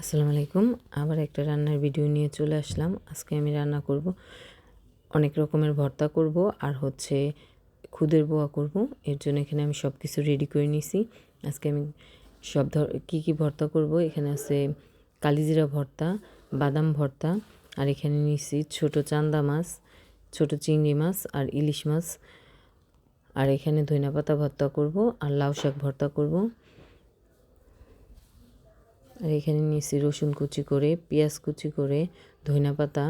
আসসালামু আলাইকুম। আবার একটা রান্নার ভিডিও নিয়ে চলে আসলাম। আজকে আমি রান্না করব, অনেক রকমের ভর্তা করব আর হচ্ছে খুদের বোয়া করব। এর জন্য এখানে আমি সব কিছু রেডি করে নিয়েছি আজকে আমি সব ধর, কী কী ভর্তা করব? এখানে আছে কালিজিরা ভর্তা, বাদাম ভর্তা, আর এখানে নিয়েছি ছোট চান্দা মাছ, ছোট চিংড়ি মাছ আর ইলিশ মাছ। আর এখানে ধইনা পাতা ভর্তা করব আর লাউ শাক ভর্তা করব। আর এখানে নিয়েছি রসুন কুচি করে, পেঁয়াজ কুচি করে ধইনা পাতা,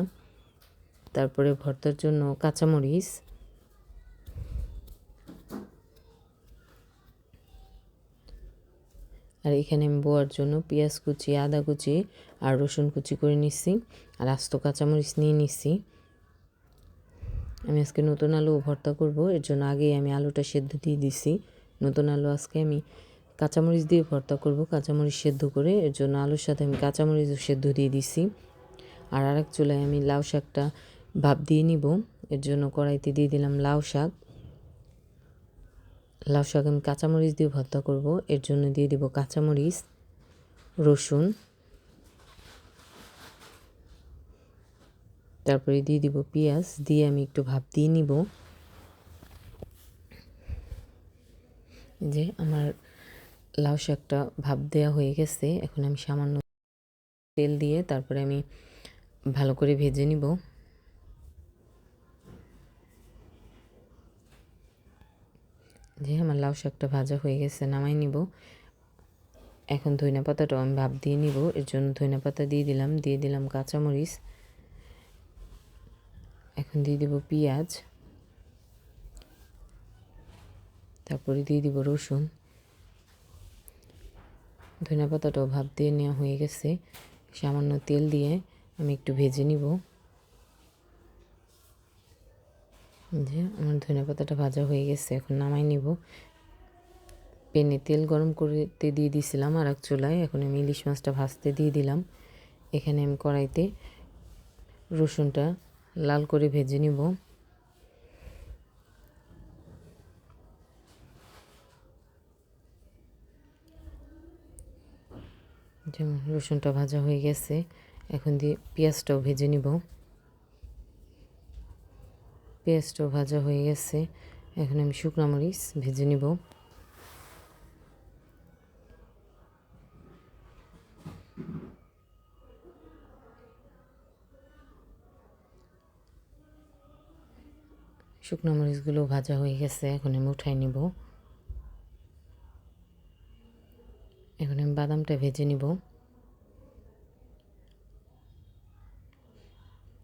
তারপরে ভর্তার জন্য কাঁচামরিচ। আর এখানে আমি বোয়ার জন্য পেঁয়াজ কুচি, আদা কুচি আর রসুন কুচি করে নিচ্ছি। আর আস্ত কাঁচামরিচ নিয়ে নিচ্ছি। আমি আজকে নতুন আলু ভর্তা করব, এর জন্য আগেই আমি আলুটা সেদ্ধ দিয়ে দিছি। নতুন আলু আজকে আমি কাঁচামরিচ দিয়ে ভর্তা করব, কাঁচামরিচ সেদ্ধ করে। এর জন্য আলুর সাথে আমি কাঁচামরিচ সেদ্ধ দিয়ে দিছি। আর আরেক চুলায় আমি লাউ শাকটা ভাপ দিয়ে নিব। এর জন্য কড়াইতে দিয়ে দিলাম লাউ শাক। লাউ শাক আমি কাঁচামরিচ দিয়ে ভর্তা করব। এর জন্য দিয়ে দিব কাঁচামরিচ, রসুন। তারপরে দিয়ে দিব পেঁয়াজ, দিয়ে আমি একটু ভাপ দিয়ে নিব। যে আমার লাউ শাকটা ভাপ দেওয়া হয়ে গেছে। এখন আমি সামান্য তেল দিয়ে তারপরে আমি ভালো করে ভেজে নিব। যে আমার লাউ শাকটা ভাজা হয়ে গেছে, নামাই নিব। এখন ধইনা পাতাটাও আমি ভাপ দিয়ে নিব। এর জন্য ধইনা পাতা দিয়ে দিলাম। দিয়ে দিলাম কাঁচামরিচ। এখন দিয়ে দিব পেঁয়াজ। তারপরে দিয়ে দিব রসুন। ধনিয়া পাতাটাও ভাপ দিয়ে নেওয়া হয়ে গেছে। সামান্য তেল দিয়ে আমি একটু ভেজে নিব। যে আমার ধনিয়া পাতাটা ভাজা হয়ে গেছে, এখন নামাই নিব। পেনে তেল গরম করতে দিয়ে দিয়েছিলাম আর এক চুলায়, এখন আমি ইলিশ মাছটা ভাজতে দিয়ে দিলাম। এখানে আমি কড়াইতে রসুনটা লাল করে ভেজে নিব। যেমন রসুনটা ভাজা হয়ে গেছে, এখন দিয়ে পেঁয়াজটাও ভেজে নিব। পেঁয়াজটাও ভাজা হয়ে গেছে, এখন আমি শুকনো মরিচ ভেজে নিব। শুকনো মরিচগুলো ভাজা হয়ে গেছে, এখন আমি উঠাই নিব এখন আমি বাদামটা ভেজে নিব।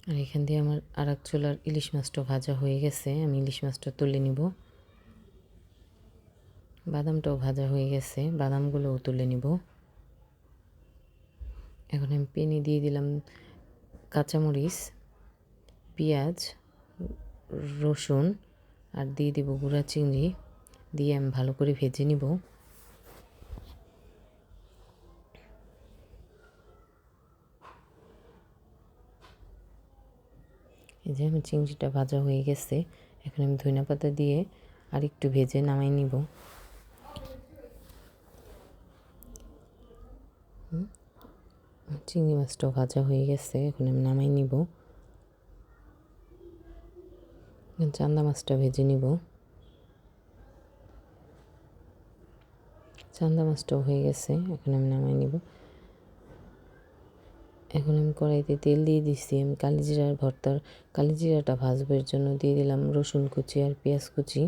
আর এখান দিয়ে আমার আর এক চুলার ইলিশ মাছটা ভাজা হয়ে গেছে, আমি ইলিশ মাছটা তুলে নিব। বাদামটাও ভাজা হয়ে গেছে, বাদামগুলোও তুলে নিব। এখন আমি পেনি দিয়ে দিলাম কাঁচামরিচ, পেঁয়াজ, রসুন, আর দিয়ে দেবো গুঁড়া চিংড়ি দিয়ে আমি ভালো করে ভেজে নিব। এই যে আমার চিংড়িটা ভাজা হয়ে গেছে, এখন আমি ধনিয়া পাতা দিয়ে আর একটু ভেজে নামাই নিব। চিংড়ি মাছটাও ভাজা হয়ে গেছে, এখন আমি নামাই নিব। চান্দা মাছটা ভেজে নিব। চান্দা মাছটাও হয়ে গেছে, এখন আমি নামাই নিব। এখন আমি কড়াইতে তেল দিয়ে দিচ্ছি। আমি কালিজিরার ভর্তার কালিজিরাটা ভাজবার জন্য দিয়ে দিলাম রসুন কুচি আর পেঁয়াজ কুচি।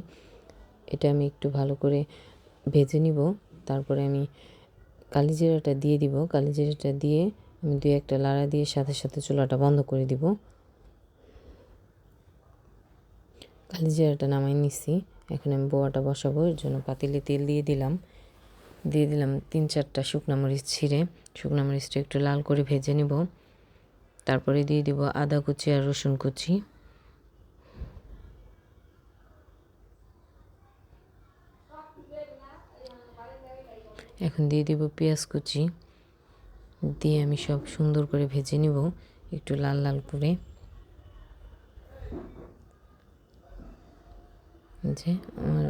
এটা আমি একটু ভালো করে ভেজে নিব। তারপরে আমি কালিজিরাটা দিয়ে দিব। কালিজিরাটা দিয়ে আমি দুই একটা লাড়া দিয়ে সাথে সাথে চুলাটা বন্ধ করে দিব। কালিজিরাটা নামাই নিচ্ছি এখন আমি বোয়াটা বসাবো। এর জন্য পাতিলে তেল দিয়ে দিলাম। দিয়ে দিলাম তিন চারটা শুকনো মরিচ ছিঁড়ে, শুকনো মরিচটা একটু লাল করে ভেজে নিব। তারপরে দিয়ে দিব আদা কুচি আর রসুন কুচি। এখন দিয়ে দিব পেঁয়াজ কুচি। দিয়ে আমি সব সুন্দর করে ভেজে নিব একটু লাল লাল করে। যে আমার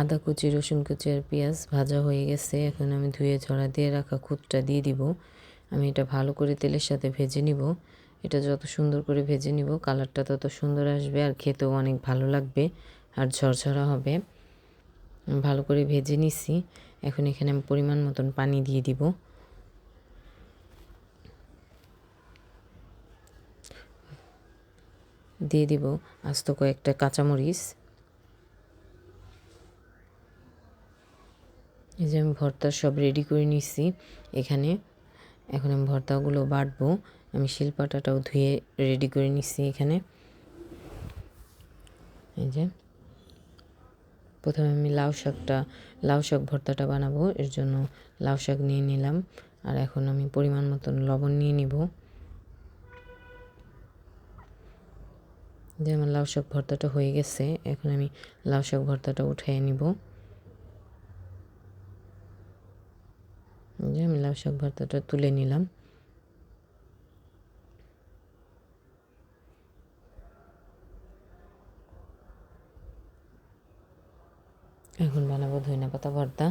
আদা কুচি, রসুন কুচি আর পেঁয়াজ ভাজা হয়ে গেছে। এখন আমি ধুয়ে ঝরা দিয়ে রাখা খুদটা দিয়ে দিব। আমি এটা ভালো করে তেলের সাথে ভেজে নিব। এটা যত সুন্দর করে ভেজে নিব, কালারটা তত সুন্দর আসবে আর খেতেও অনেক ভালো লাগবে আর ঝরঝরা হবে। ভালো করে ভেজে নিছি। এখন এখানে আমি পরিমাণ মতন পানি দিয়ে দিব। দিয়ে দিব আস্ত কয়েকটা কাঁচামরিচ। এই যে আমি ভর্তা সব রেডি করে নিছি, এখানে। এখন আমি ভর্তাগুলো বাটবো। আমি শিলপাটাটাও ধুয়ে রেডি করে নিচ্ছি এখানে। এই যে। প্রথমে আমি লাউ শাকটা, লাউ শাক ভর্তাটা বানাবো, এর জন্য লাউ শাক নিয়ে নিলাম। আর এখন আমি পরিমাণ মতন লবণ নিয়ে নিব। যে আমার লাউ শাক ভর্তাটা হয়ে গেছে, এখন আমি লাউ শাক ভর্তাটা উঠিয়ে নিব। যে আমি লাউ শাক ভর্তাটা তুলে নিলাম। এখন বানাবো ধনিয়া পাতা ভর্তা।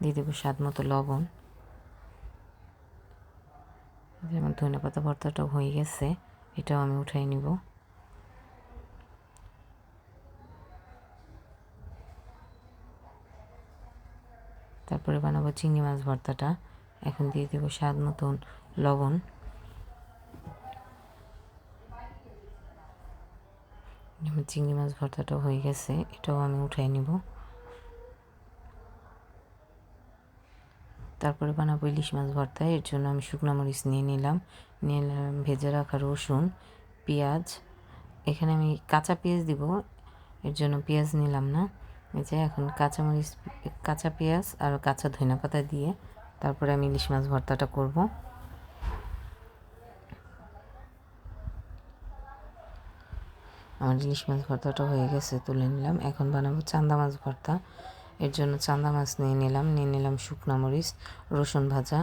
দিয়ে দেবো স্বাদ মতো লবণ। যেমন ধনিয়া পাতা ভর্তাটাও হয়ে গেছে, এটাও আমি উঠাই নিব। তারপরে বানাবো চিংড়ি মাছ ভর্তাটা। এখন দিয়ে দেবো স্বাদ মতন লবণ। চিংড়ি মাছ ভর্তাটা হয়ে গেছে, এটাও আমি উঠাই নিব। তারপরে বানাবো ইলিশ মাছ ভর্তা, এর জন্য আমি শুকনো মরিচ নিয়ে নিলাম। নিয়ে নিলাম, ভেজে রাখা রসুন, পেঁয়াজ। এখানে আমি কাঁচা পেঁয়াজ দিব, এর জন্য পেঁয়াজ নিলাম না। এই যে এখন কাঁচা মরিচ কাঁচা পেঁয়াজ আর কাঁচা ধনিয়া পাতা দিয়ে তারপরে আমি ইলিশ মাছ ভর্তাটা করব। আমার ইলিশ মাছ ভর্তাটা হয়ে গেছে, তুলে নিলাম। এখন বানাবো চান্দা মাছ ভর্তা। এর জন্য চান্দা মাছ নিয়ে নিলাম নিয়ে নিলাম শুকনো মরিচ, রসুন ভাজা,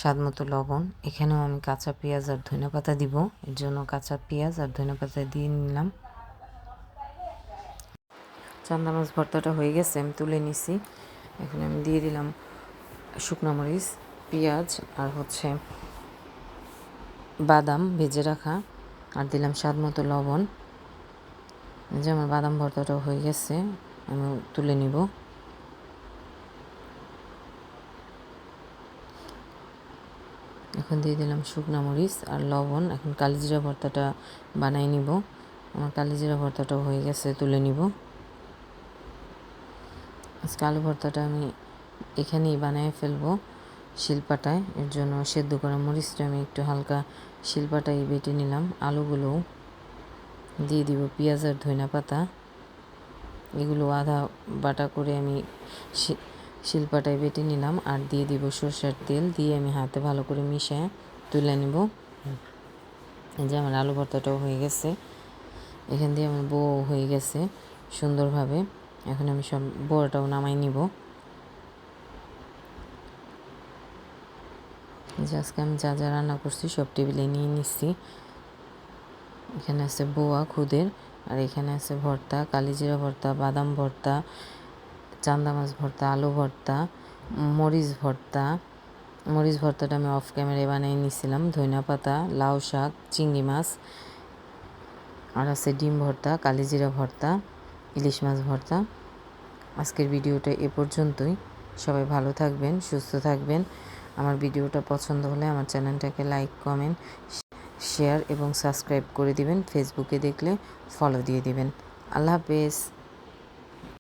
স্বাদ মতো লবণ। এখানেও আমি কাঁচা পেঁয়াজ আর ধনে পাতা দিব। এর জন্য কাঁচা পেঁয়াজ আর ধনে পাতা দিয়ে নিলাম। চান্দা মাছ ভর্তাটা হয়ে গেছে, আমি তুলে নিছি। এখন আমি দিয়ে দিলাম শুকনো মরিচ, পেঁয়াজ আর হচ্ছে বাদাম ভেজে রাখা, আর দিলাম স্বাদ মতো লবণ। যে আমার বাদাম ভর্তাটাও হয়ে গেছে, আমি তুলে নিব। এখন দিয়ে দিলাম শুকনা মরিচ আর লবণ। এখন কালিজিরা ভর্তাটা বানাই নিব। আমার কালিজিরা ভর্তাটাও হয়ে গেছে, তুলে নিব। আজকে আলু ভর্তাটা আমি এখানেই বানিয়ে ফেলব শিলপাটায়। এর জন্য সেদ্ধ করা মরিচটা আমি একটু হালকা শিলপাটায় বেটে নিলাম। আলুগুলোও দিয়ে দিব পেঁয়াজ আর ধইনা পাতা। এগুলো আধা বাটা করে আমি শিলপাটায় বেটে নিলাম আর দিয়ে দিব সরষের তেল দিয়ে আমি হাতে ভালো করে মিশিয়ে তুলে নেব। যে আমার আলু ভর্তাটাও হয়ে গেছে। এখান দিয়ে আমার বউ হয়ে গেছে সুন্দরভাবে। এখন আমি সব বড়টাও নামাই নিব। আজকে আমি যা যা রান্না করছি সব টেবিলে নিয়ে নিচ্ছি। এখানে আছে বোয়া, খুদের, আর এখানে আছে ভর্তা, কালিজিরা ভর্তা, বাদাম ভর্তা, চান্দা মাছ ভর্তা, আলু ভর্তা, মরিচ ভর্তা। মরিচ ভর্তাটা আমি অফ ক্যামেরায় বানিয়ে নিয়েছিলাম ধনিয়া পাতা, লাউ শাক, চিংড়ি মাছ, আর আছে ডিম ভর্তা, কালিজিরা ভর্তা। ইলিশ মাছ ভর্তা। আজকের ভিডিওটা এ পর্যন্তই। সবাই ভালো থাকবেন, সুস্থ থাকবেন। আমার ভিডিওটা পছন্দ হলে আমার চ্যানেলটাকে লাইক, কমেন্ট, শেয়ার এবং সাবস্ক্রাইব করে দিবেন। ফেসবুকে দেখলে ফলো দিয়ে দিবেন। আল্লাহ হাফেজ।